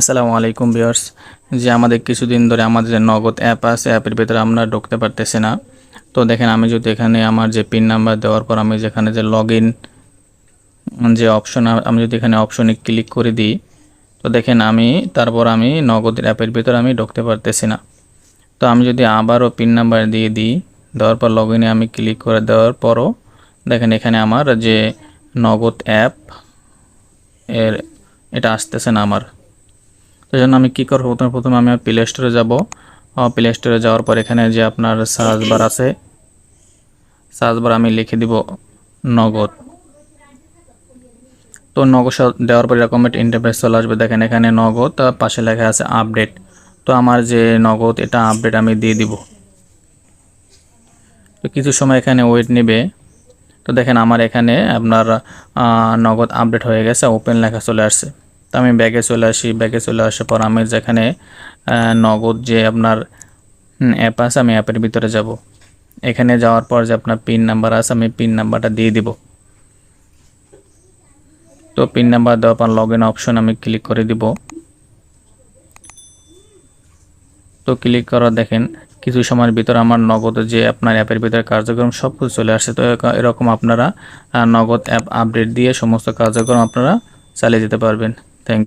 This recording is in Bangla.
আসসালামু আলাইকুম ভিউয়ার্স। যে আমাদের কিছুদিন ধরে আমাদের যে নগদ অ্যাপ আছে অ্যাপের ভিতরে আমরা ঢুকতে পারতেছি না। তো দেখেন আমি যদি এখানে আমার যে পিন নাম্বার দেওয়ার পর আমি যেখানে যে লগ যে অপশন আমি যদি এখানে অপশনে ক্লিক করে দিই, তো দেখেন আমি, তারপর আমি নগদের অ্যাপের ভিতরে আমি ঢুকতে পারতেছি না। তো আমি যদি আবারও পিন নাম্বার দিয়ে দিই, দেওয়ার পর লগ আমি ক্লিক করে দেওয়ার পরও দেখেন এখানে আমার যে নগদ অ্যাপ এর এটা আসতেছে না আমার। তো জন্য আমি কী করব? প্রথমে প্রথমে আমি প্লে স্টোরে যাব। প্লে স্টোরে যাওয়ার পর এখানে যে আপনার সার্চ বার আছে সার্চ বার আমি লিখে দিব নগদ। তো নগদ দেওয়ার পর এরকম একটা ইন্টারফেস চলে আসবে। দেখেন এখানে নগদ পাশে লেখা আছে আপডেট তো আমার যে নগদ, এটা আপডেট আমি দিয়ে দিব। তো কিছু সময় এখানে ওয়েট নেবে। তো দেখেন আমার এখানে আপনার নগদ আপডেট হয়ে গেছে ওপেন লেখা চলে আসছে। তো আমি ব্যাগে চলে আসি, ব্যাগে চলে আসার পর আমি যেখানে নগদ যে আপনার অ্যাপ আছে, আমি অ্যাপের ভিতরে যাব। এখানে যাওয়ার পর যে আপনার পিন নাম্বার আছে, আমি পিন নাম্বারটা দিয়ে দিব। তো পিন নাম্বার দেওয়ার পর লগ ইন অপশন আমি ক্লিক করে দিব। তো ক্লিক করা দেখেন, কিছু সময়ের ভিতরে আমার নগদ যে আপনার অ্যাপের ভিতরে কার্যক্রম সব কিছু চলে আসছে। তো এরক- এরকম আপনারা নগদ অ্যাপ আপডেট দিয়ে সমস্ত কার্যক্রম আপনারা চালিয়ে যেতে পারবেন।